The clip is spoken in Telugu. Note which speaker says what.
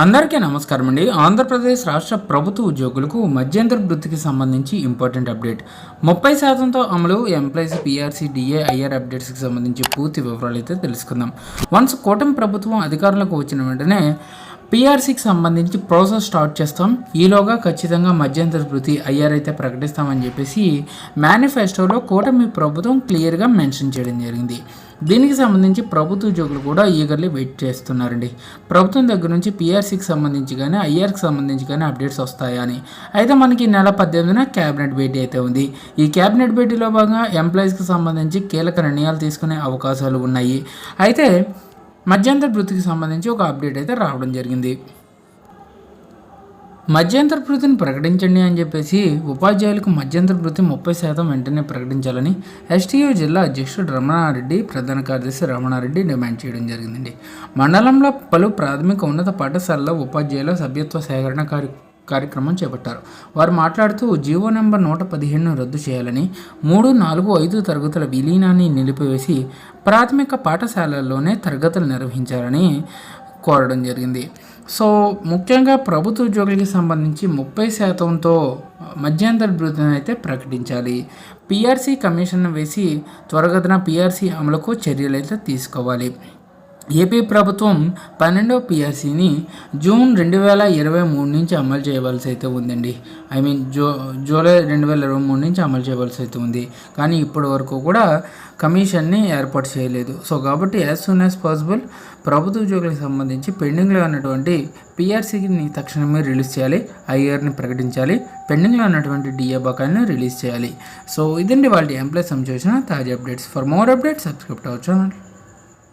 Speaker 1: అందరికీ నమస్కారం అండి. ఆంధ్రప్రదేశ్ రాష్ట్ర ప్రభుత్వ ఉద్యోగులకు మధ్యంతర వృత్తికి సంబంధించి ఇంపార్టెంట్ అప్డేట్. ముప్పై శాతంతో అమలు ఎంప్లాయీస్ పీఆర్సీ డిఏ ఐఆర్ అప్డేట్స్కి సంబంధించి పూర్తి వివరాలు అయితే తెలుసుకుందాం. వన్స్ కూటమి ప్రభుత్వం అధికారంలోకి వచ్చిన వెంటనే పీఆర్సీకి సంబంధించి ప్రాసెస్ స్టార్ట్ చేస్తాం. ఈలోగా ఖచ్చితంగా మధ్యంతర వృత్తి ఐఆర్ అయితే ప్రకటిస్తామని చెప్పేసి మేనిఫెస్టోలో కూటమి ప్రభుత్వం క్లియర్గా మెన్షన్ చేయడం జరిగింది. దీనికి సంబంధించి ప్రభుత్వ ఉద్యోగులు కూడా ఈగర్లీ వెయిట్ చేస్తున్నారండి. ప్రభుత్వం దగ్గర నుంచి పిఆర్సీకి సంబంధించి కానీ ఐఆర్కి సంబంధించి కానీ అప్డేట్స్ వస్తాయా అని అయితే మనకి నెల పద్దెనిమిదిన క్యాబినెట్ భేటీ అయితే ఉంది. ఈ క్యాబినెట్ భేటీలో భాగంగా ఎంప్లాయీస్కి సంబంధించి కీలక నిర్ణయాలు తీసుకునే అవకాశాలు ఉన్నాయి. అయితే మధ్యంతర వృత్తికి సంబంధించి ఒక అప్డేట్ అయితే రావడం జరిగింది. మధ్యంతర వృత్తిని ప్రకటించండి అని చెప్పేసి ఉపాధ్యాయులకు మధ్యంతర వృత్తి ముప్పై శాతం వెంటనే ప్రకటించాలని ఎస్టీయూ జిల్లా అధ్యక్షుడు రమణారెడ్డి ప్రధాన కార్యదర్శి రమణారెడ్డి డిమాండ్ చేయడం జరిగిందండి. మండలంలో పలు ప్రాథమిక ఉన్నత పాఠశాలలో ఉపాధ్యాయుల సభ్యత్వ సేకరణ కార్య కార్యక్రమం చేపట్టారు. వారు మాట్లాడుతూ జీవో నెంబర్ నూట పదిహేను రద్దు చేయాలని మూడు నాలుగు ఐదు తరగతుల విలీనాన్ని నిలిపివేసి ప్రాథమిక పాఠశాలల్లోనే తరగతులు నిర్వహించాలని కోరడం జరిగింది. సో ముఖ్యంగా ప్రభుత్వ ఉద్యోగులకి సంబంధించి ముప్పై శాతంతో మధ్యంతర భృతిని అయితే ప్రకటించాలి. పిఆర్సీ కమిషన్ వేసి త్వరగతిన పీఆర్సీ అమలుకు చర్యలు అయితే తీసుకోవాలి. ఏపీ ప్రభుత్వం పన్నెండో పిఆర్సీని జూన్ రెండు వేల ఇరవై మూడు నుంచి అమలు చేయవలసి అయితే ఉందండి. ఐ మీన్ జూ జూలై రెండు వేల ఇరవై మూడు నుంచి అమలు చేయవలసి అయితే ఉంది. కానీ ఇప్పటి వరకు కూడా కమిషన్ని ఏర్పాటు చేయలేదు. సో కాబట్టి యాజ్ సూన్ యాజ్ పాసిబుల్ ప్రభుత్వ ఉద్యోగులకు సంబంధించి పెండింగ్లో ఉన్నటువంటి పిఆర్సీని తక్షణమే రిలీజ్ చేయాలి. ఐఆర్ని ప్రకటించాలి. పెండింగ్లో ఉన్నటువంటి డిఏ బకాయిని రిలీజ్ చేయాలి. సో ఇదండి వాళ్ళ ఎంప్లాయ్ సంబంధించిన తాజా updates. For more updates subscribe అవచ్చు